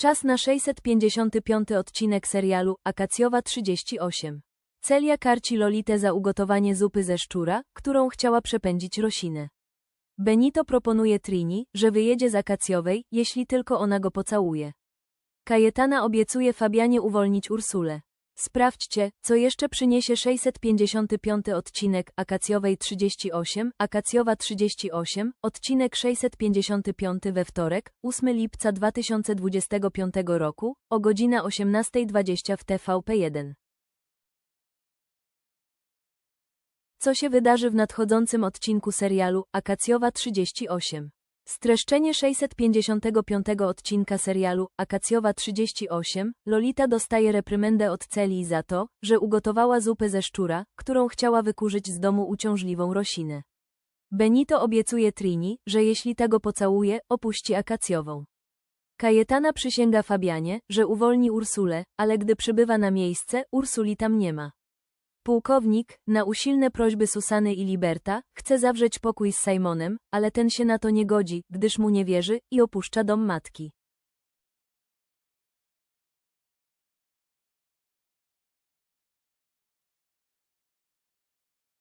Czas na 655 odcinek serialu Akacjowa 38. Celia karci Lolitę za ugotowanie zupy ze szczura, którą chciała przepędzić Rosinę. Benito proponuje Trini, że wyjedzie z Akacjowej, jeśli tylko ona go pocałuje. Kajetana obiecuje Fabianie uwolnić Ursulę. Sprawdźcie, co jeszcze przyniesie 655 odcinek Akacjowej 38, Akacjowa 38, odcinek 655 we wtorek, 8 lipca 2025 roku, o godzina 18.20 w TVP1. Co się wydarzy w nadchodzącym odcinku serialu Akacjowa 38? Streszczenie 655 odcinka serialu Akacjowa 38 Lolita dostaje reprymendę od Celi za to, że ugotowała zupę ze szczura, którą chciała wykurzyć z domu uciążliwą Rosinę. Benito obiecuje Trini, że jeśli ta go pocałuje, opuści Akacjową. Kajetana przysięga Fabianie, że uwolni Ursulę, ale gdy przybywa na miejsce, Ursuli tam nie ma. Pułkownik, na usilne prośby Susany i Liberta, chce zawrzeć pokój z Simonem, ale ten się na to nie godzi, gdyż mu nie wierzy i opuszcza dom matki.